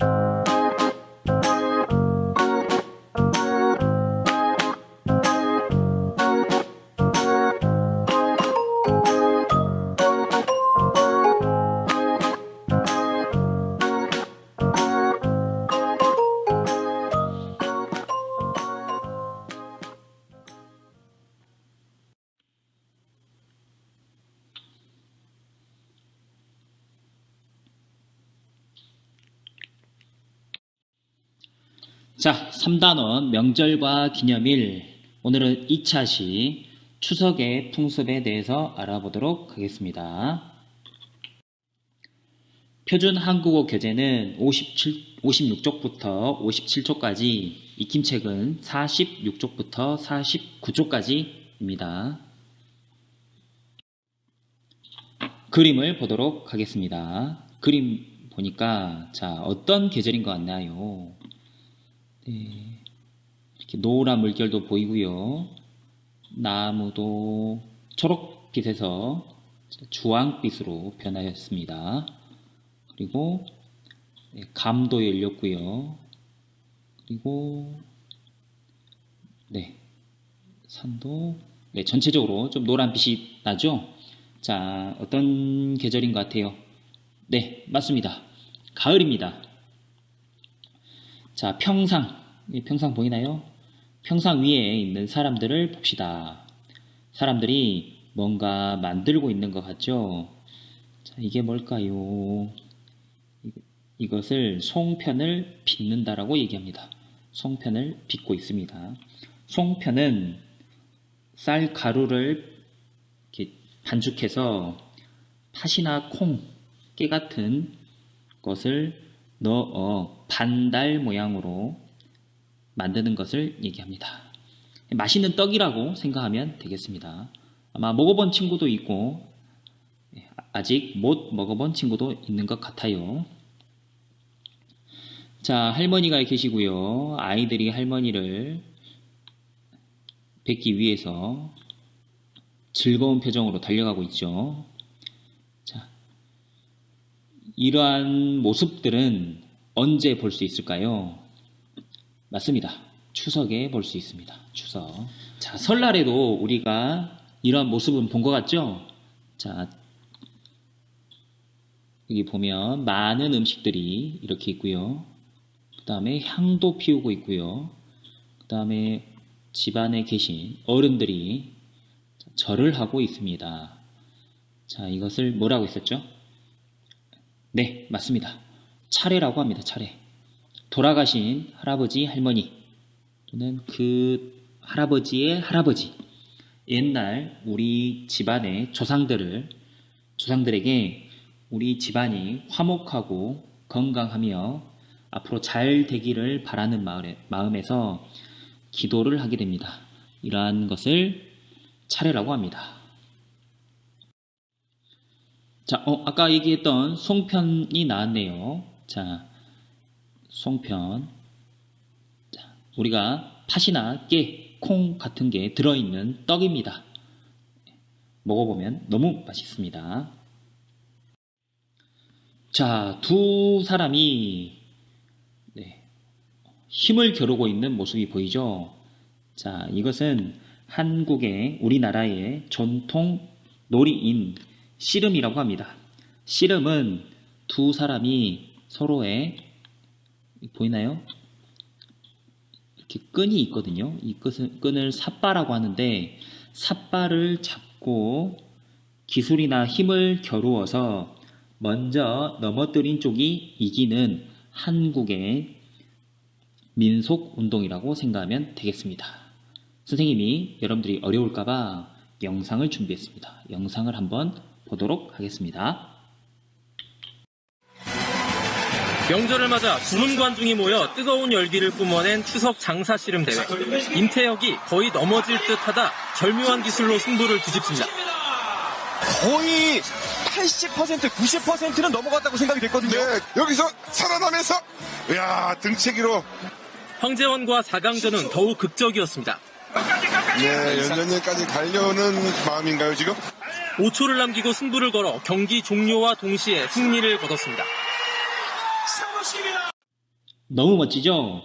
you 자, 3단원 명절과 기념일. 오늘은 2차 시 추석의 풍습에 대해서 알아보도록 하겠습니다. 표준 한국어 교재는 57, 56쪽부터 57쪽까지, 익힘책은 46쪽부터 49쪽까지입니다. 그림을 보도록 하겠습니다. 그림 보니까, 자, 어떤 계절인 것 같나요? 네, 이렇게 노란 물결도 보이고요. 나무도 초록빛에서 주황빛으로 변하였습니다. 그리고 네, 감도 열렸고요. 그리고 네 산도 네 전체적으로 좀 노란 빛이 나죠. 자 어떤 계절인 것 같아요? 네 맞습니다. 가을입니다. 자, 평상. 이 평상 보이나요? 평상 위에 있는 사람들을 봅시다. 사람들이 뭔가 만들고 있는 것 같죠? 자, 이게 뭘까요? 이- 이것을 송편을 빚는다라고 얘기합니다. 송편을 빚고 있습니다. 송편은 쌀 가루를 반죽해서 팥이나 콩, 깨 같은 것을 넣어 반달 모양으로 만드는 것을 얘기합니다. 맛있는 떡이라고 생각하면 되겠습니다. 아마 먹어본 친구도 있고 예, 아직 못 먹어본 친구도 있는 것 같아요. 자, 할머니가 계시고요. 아이들이 할머니를 뵙기 위해서 즐거운 표정으로 달려가고 있죠. 자, 이러한 모습들은 언제 볼 수 있을까요? 맞습니다. 추석에 볼 수 있습니다. 추석. 자, 설날에도 우리가 이러한 모습은 본 것 같죠? 자, 여기 보면 많은 음식들이 이렇게 있고요. 그 다음에 향도 피우고 있고요. 그 다음에 집안에 계신 어른들이 절을 하고 있습니다. 자, 이것을 뭐라고 했었죠? 네, 맞습니다. 차례라고 합니다. 차례. 돌아가신 할아버지, 할머니 또는 그 할아버지의 할아버지 옛날 우리 집안의 조상들을 조상들에게 우리 집안이 화목하고 건강하며 앞으로 잘 되기를 바라는 마음에, 마음에서 기도를 하게 됩니다. 이러한 것을 차례라고 합니다. 자, 어, 아까 얘기했던 송편이 나왔네요. 자, 송편. 자, 우리가 팥이나 깨, 콩 같은 게 들어있는 떡입니다. 먹어보면 너무 맛있습니다. 자, 두 사람이 네, 힘을 겨루고 있는 모습이 보이죠? 자, 이것은 한국의 우리나라의 전통 놀이인 씨름이라고 합니다. 씨름은 두 사람이 서로의 보이나요? 이렇게 끈이 있거든요. 이 끈을, 삿바라고 하는데 삿바를 잡고 기술이나 힘을 겨루어서 먼저 넘어뜨린 쪽이 이기는 한국의 민속 운동이라고 생각하면 되겠습니다. 선생님이 여러분들이 어려울까봐 영상을 준비했습니다. 영상을 한번 보도록 하겠습니다. 명절을 맞아 주문 관중이 모여 뜨거운 열기를 뿜어낸 추석 장사 씨름 대회. 임태혁이 거의 넘어질 듯하다 절묘한 기술로 승부를 뒤집습니다. 거의 80% 90%는 넘어갔다고 생각이 됐거든요. 네, 여기서 살아나면서, 이야, 등치기로, 황재원과 4강전은 더욱 극적이었습니다. 네, 연전연까지 가려는 마음인가요, 지금? 5초를 남기고 승부를 걸어 경기 종료와 동시에 승리를 거뒀습니다. 너무 멋지죠?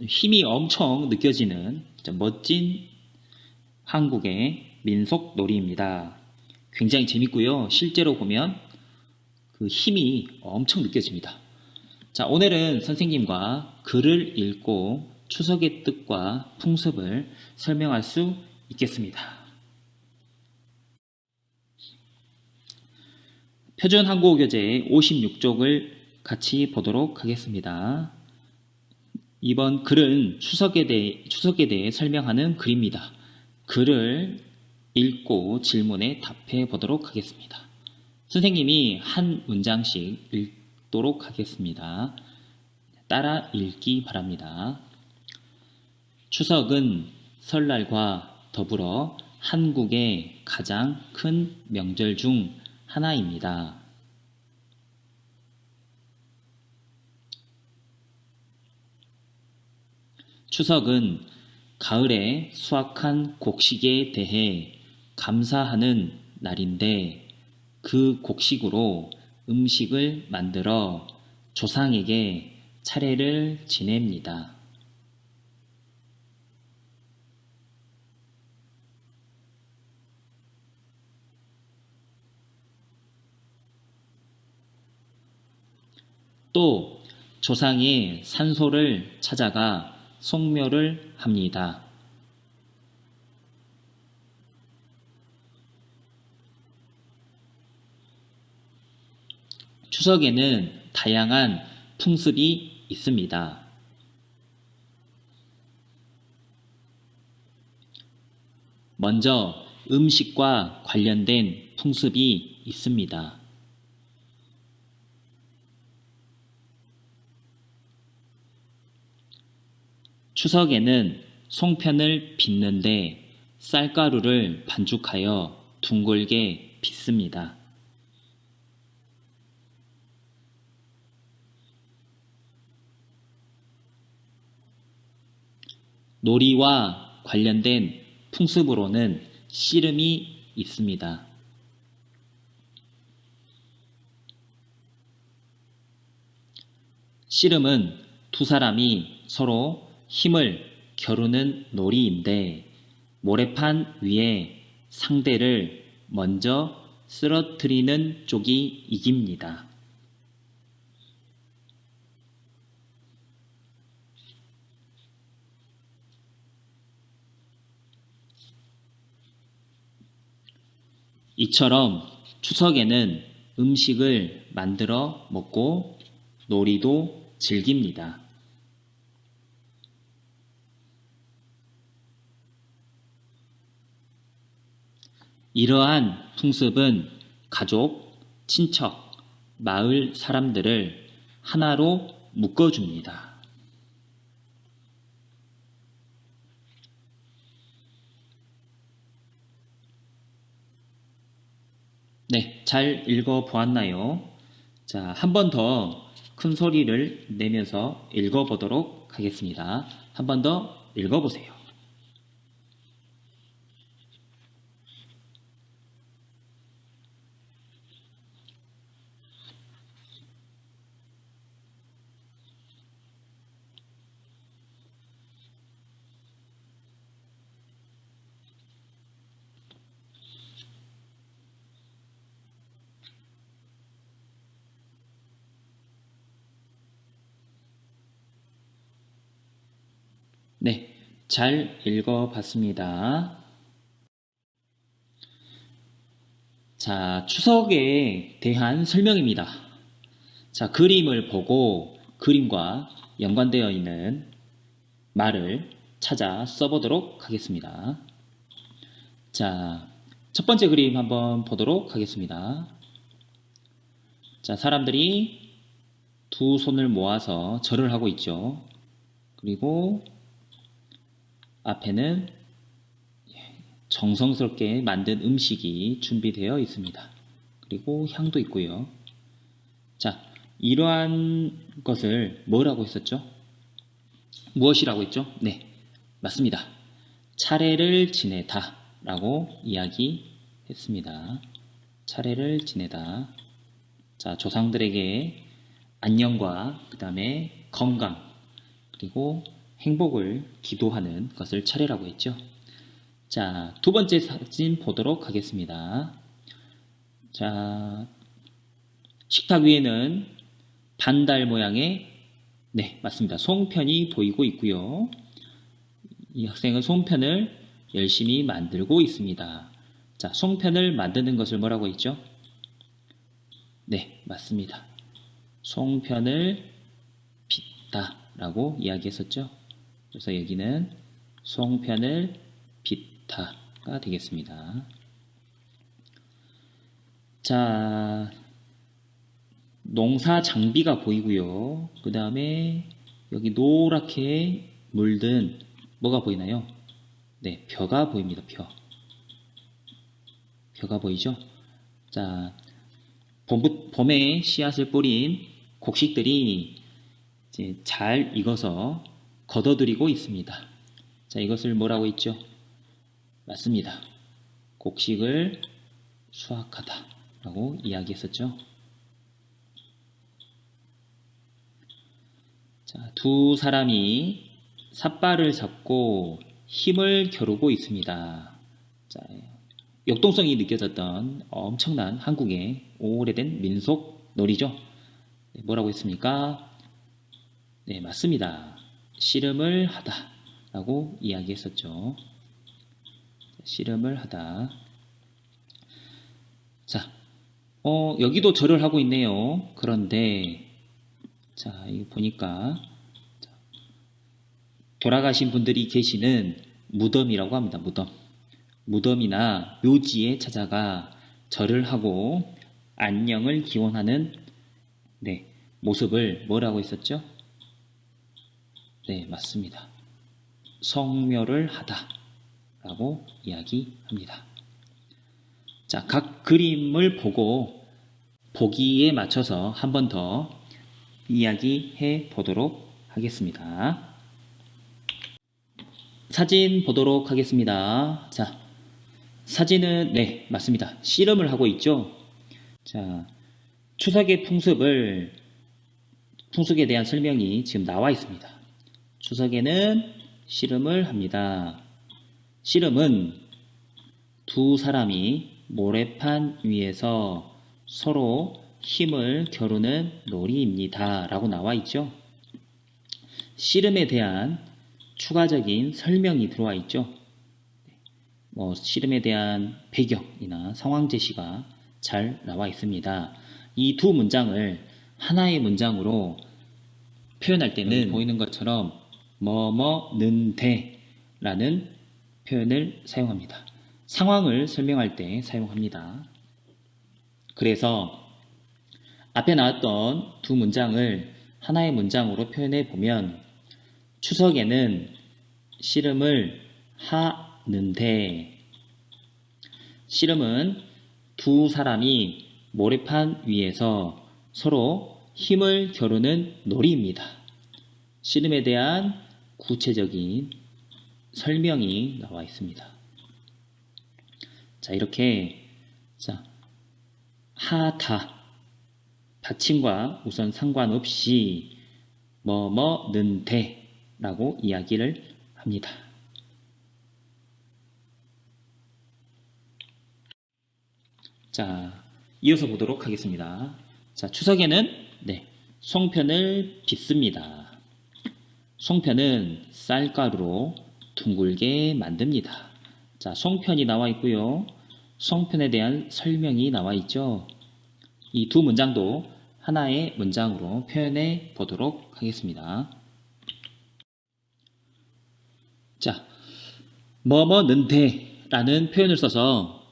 힘이 엄청 느껴지는 멋진 한국의 민속 놀이입니다. 굉장히 재밌고요. 실제로 보면 그 힘이 엄청 느껴집니다. 자, 오늘은 선생님과 글을 읽고 추석의 뜻과 풍습을 설명할 수 있겠습니다. 표준 한국어 교재 56쪽을 같이 보도록 하겠습니다. 이번 글은 추석에 대해, 추석에 대해 설명하는 글입니다. 글을 읽고 질문에 답해 보도록 하겠습니다. 선생님이 한 문장씩 읽도록 하겠습니다. 따라 읽기 바랍니다. 추석은 설날과 더불어 한국의 가장 큰 명절 중 하나입니다. 추석은 가을에 수확한 곡식에 대해 감사하는 날인데 그 곡식으로 음식을 만들어 조상에게 차례를 지냅니다. 또 조상의 산소를 찾아가 송묘를 합니다. 추석에는 다양한 풍습이 있습니다. 먼저 음식과 관련된 풍습이 있습니다. 추석에는 송편을 빚는데 쌀가루를 반죽하여 둥글게 빚습니다. 놀이와 관련된 풍습으로는 씨름이 있습니다. 씨름은 두 사람이 서로 힘을 겨루는 놀이인데 모래판 위에 상대를 먼저 쓰러뜨리는 쪽이 이깁니다. 이처럼 추석에는 음식을 만들어 먹고 놀이도 즐깁니다. 이러한 풍습은 가족, 친척, 마을 사람들을 하나로 묶어줍니다. 네, 잘 읽어 보았나요? 자, 한 번 더 큰 소리를 내면서 읽어 보도록 하겠습니다. 한 번 더 읽어 보세요. 네, 잘 읽어 봤습니다. 자, 추석에 대한 설명입니다. 자, 그림을 보고 그림과 연관되어 있는 말을 찾아 써보도록 하겠습니다. 자, 첫 번째 그림 한번 보도록 하겠습니다. 자, 사람들이 두 손을 모아서 절을 하고 있죠. 그리고 앞에는 정성스럽게 만든 음식이 준비되어 있습니다. 그리고 향도 있고요. 자, 이러한 것을 뭐라고 했었죠? 무엇이라고 했죠? 네, 맞습니다. 차례를 지내다 라고 이야기했습니다. 차례를 지내다. 자, 조상들에게 안녕과 그 다음에 건강, 그리고 행복을 기도하는 것을 차례라고 했죠. 자, 두 번째 사진 보도록 하겠습니다. 자, 식탁 위에는 반달 모양의 네, 맞습니다. 송편이 보이고 있고요. 이 학생은 송편을 열심히 만들고 있습니다. 자, 송편을 만드는 것을 뭐라고 했죠? 네, 맞습니다. 송편을 빚다라고 이야기했었죠. 그래서 여기는 송편을 빚다가 되겠습니다. 자, 농사 장비가 보이고요. 그 다음에 여기 노랗게 물든 뭐가 보이나요? 네, 벼가 보입니다. 벼. 벼가 보이죠? 자, 봄, 봄에 씨앗을 뿌린 곡식들이 이제 잘 익어서 걷어들이고 있습니다. 자, 이것을 뭐라고 했죠? 맞습니다. 곡식을 수확하다 라고 이야기했었죠. 자, 두 사람이 삿발을 잡고 힘을 겨루고 있습니다. 자, 역동성이 느껴졌던 엄청난 한국의 오래된 민속 놀이죠. 네, 뭐라고 했습니까? 네, 맞습니다. 씨름을 하다 라고 이야기했었죠. 씨름을 하다. 자, 어, 여기도 절을 하고 있네요. 그런데, 자, 이거 보니까, 자, 돌아가신 분들이 계시는 무덤이라고 합니다. 무덤. 무덤이나 묘지에 찾아가 절을 하고 안녕을 기원하는 네, 모습을 뭐라고 했었죠? 네, 맞습니다. 성묘를 하다 라고 이야기합니다. 자, 각 그림을 보고 보기에 맞춰서 한 번 더 이야기해 보도록 하겠습니다. 사진 보도록 하겠습니다. 자, 사진은 네, 맞습니다. 씨름을 하고 있죠. 자, 추석의 풍습을 풍속에 대한 설명이 지금 나와 있습니다. 추석에는 씨름을 합니다. 씨름은 두 사람이 모래판 위에서 서로 힘을 겨루는 놀이입니다. 라고 나와 있죠. 씨름에 대한 추가적인 설명이 들어와 있죠. 뭐 씨름에 대한 배경이나 상황 제시가 잘 나와 있습니다. 이 두 문장을 하나의 문장으로 표현할 때는 보이는 것처럼 뭐뭐는데 라는 표현을 사용합니다. 상황을 설명할 때 사용합니다. 그래서 앞에 나왔던 두 문장을 하나의 문장으로 표현해 보면 추석에는 씨름을 하는데 씨름은 두 사람이 모래판 위에서 서로 힘을 겨루는 놀이입니다. 씨름에 대한 구체적인 설명이 나와 있습니다. 자, 이렇게 자, 하다 받침과 우선 상관없이 뭐뭐는 대라고 이야기를 합니다. 자, 이어서 보도록 하겠습니다. 자, 추석에는 네, 송편을 빚습니다. 송편은 쌀가루로 둥글게 만듭니다. 자, 송편이 나와 있고요. 송편에 대한 설명이 나와 있죠. 이 두 문장도 하나의 문장으로 표현해 보도록 하겠습니다. 자, 뭐뭐는데 라는 표현을 써서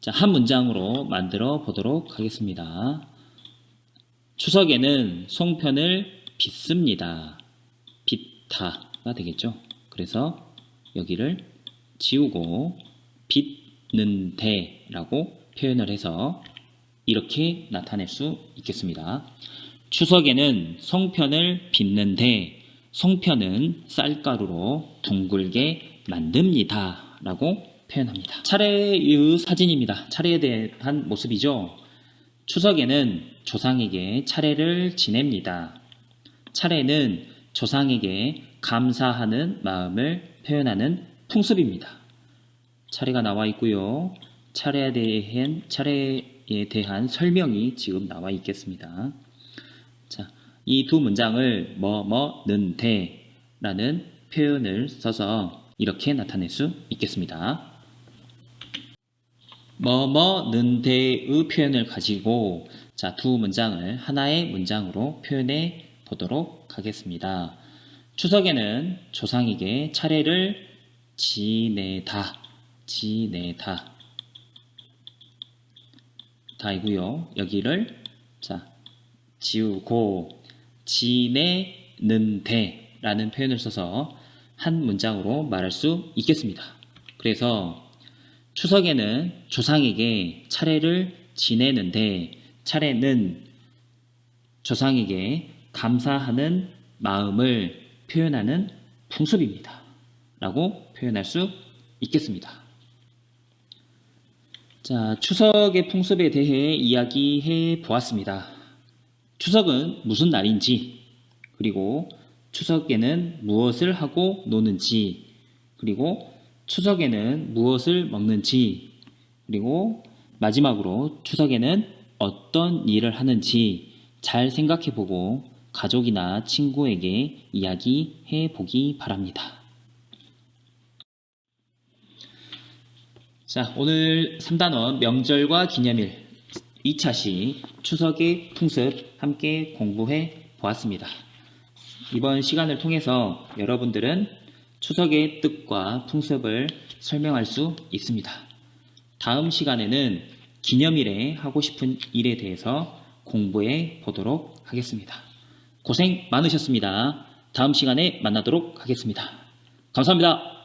자, 한 문장으로 만들어 보도록 하겠습니다. 추석에는 송편을 빚습니다. 빚다가 되겠죠. 그래서 여기를 지우고 빚는데 라고 표현을 해서 이렇게 나타낼 수 있겠습니다. 추석에는 송편을 빚는데 송편은 쌀가루로 둥글게 만듭니다. 라고 표현합니다. 차례의 사진입니다. 차례에 대한 모습이죠. 추석에는 조상에게 차례를 지냅니다. 차례는 조상에게 감사하는 마음을 표현하는 풍습입니다. 차례가 나와 있고요. 차례에 대한 차례에 대한 설명이 지금 나와 있겠습니다. 자, 이 두 문장을 뭐뭐는 대라는 표현을 써서 이렇게 나타낼 수 있겠습니다. 뭐뭐는 대의 표현을 가지고 자, 두 문장을 하나의 문장으로 표현해 보도록 하겠습니다. 추석에는 조상에게 차례를 지내다, 지내다. 다이고요. 여기를 자 지우고 지내는데 라는 표현을 써서 한 문장으로 말할 수 있겠습니다. 그래서 추석에는 조상에게 차례를 지내는데 차례는 조상에게 감사하는 마음을 표현하는 풍습입니다. 라고 표현할 수 있겠습니다. 자, 추석의 풍습에 대해 이야기해 보았습니다. 추석은 무슨 날인지, 그리고 추석에는 무엇을 하고 노는지, 그리고 추석에는 무엇을 먹는지, 그리고 마지막으로 추석에는 어떤 일을 하는지 잘 생각해 보고 가족이나 친구에게 이야기해 보기 바랍니다. 자, 오늘 3단원 명절과 기념일 2차 시 추석의 풍습 함께 공부해 보았습니다. 이번 시간을 통해서 여러분들은 추석의 뜻과 풍습을 설명할 수 있습니다. 다음 시간에는 기념일에 하고 싶은 일에 대해서 공부해 보도록 하겠습니다. 고생 많으셨습니다. 다음 시간에 만나도록 하겠습니다. 감사합니다.